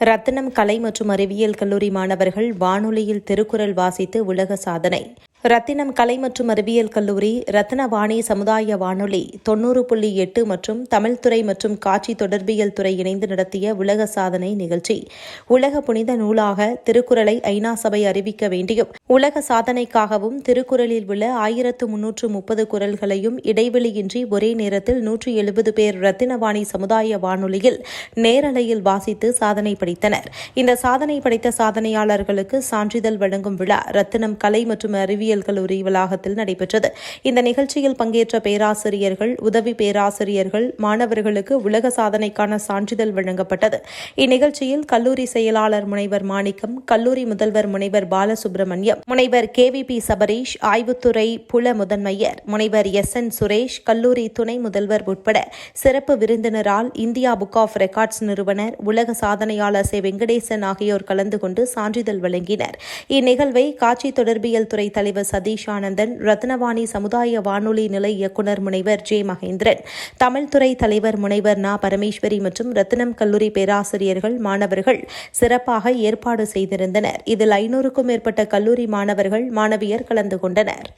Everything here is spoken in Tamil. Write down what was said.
ரத்தினம் கலை மற்றும் அறிவியல் கல்லூரி மாணவர்கள் வானொலியில் திருக்குறள் வாசித்து உலக சாதனை. ரத்தினம் கலை மற்றும் அறிவியல் கல்லூரி ரத்னவாணி சமுதாய வானொலி தொன்னூறு புள்ளி எட்டு மற்றும் தமிழ்துறை மற்றும் காட்சி தொடர்பியல் துறை இணைந்து நடத்திய உலக சாதனை நிகழ்ச்சி. உலக புனித நூலாக திருக்குறளை ஐநா சபை அறிவிக்க வேண்டியும் உலக சாதனைக்காகவும் திருக்குறளில் உள்ள ஆயிரத்து முன்னூற்று முப்பது குரல்களையும் இடைவெளியின்றி ஒரே நேரத்தில் நூற்றி எழுபது பேர் ரத்தினவாணி சமுதாய வானொலியில் நேரலையில் வாசித்து சாதனை படைத்தனர். இந்த சாதனை படைத்த சாதனையாளர்களுக்கு சான்றிதழ் வழங்கும் விழா ரத்தினம் கலை மற்றும் அறிவியல் கல்லூரி வளாகத்தில் நடைபெற்றது. இந்த நிகழ்ச்சியில் பங்கேற்ற பேராசிரியர்கள் உதவி பேராசிரியர்கள் மாணவர்களுக்கு உலக சாதனைக்கான சான்றிதழ் வழங்கப்பட்டது. இந்நிகழ்ச்சியில் கல்லூரி செயலாளர் முனைவர் மாணிக்கம் கல்லூரி முதல்வர் முனைவர் பாலசுப்ரமணியம் முனைவர் கே வி பி சபரீஷ் ஆய்வுத்துறை புல முதன்மையர் முனைவர் எஸ் என் சுரேஷ் கல்லூரி துணை முதல்வர் உட்பட சிறப்பு விருந்தினரால் இந்தியா புக் ஆஃப் ரெக்கார்ட்ஸ் நிறுவனர் உலக சாதனையாளர் சே வெங்கடேசன் ஆகியோர் கலந்து கொண்டு சான்றிதழ் வழங்கினர். இந்நிகழ்வை காட்சி தொடர்பியல் துறை தலைவர் சதீஷ் ஆனந்தன் ரத்னவாணி சமுதாய வானொலி நிலை இயக்குநர் முனைவர் ஜே மகேந்திரன் தமிழ்துறை தலைவர் முனைவர் நா பரமேஸ்வரி மற்றும் ரத்தினம் கல்லூரி பேராசிரியர்கள் மாணவர்கள் சிறப்பாக ஏற்பாடு செய்திருந்தனர். இதில் ஐநூறுக்கும் மேற்பட்ட கல்லூரி மாணவர்கள் மாணவியர் கலந்து கொண்டனர்.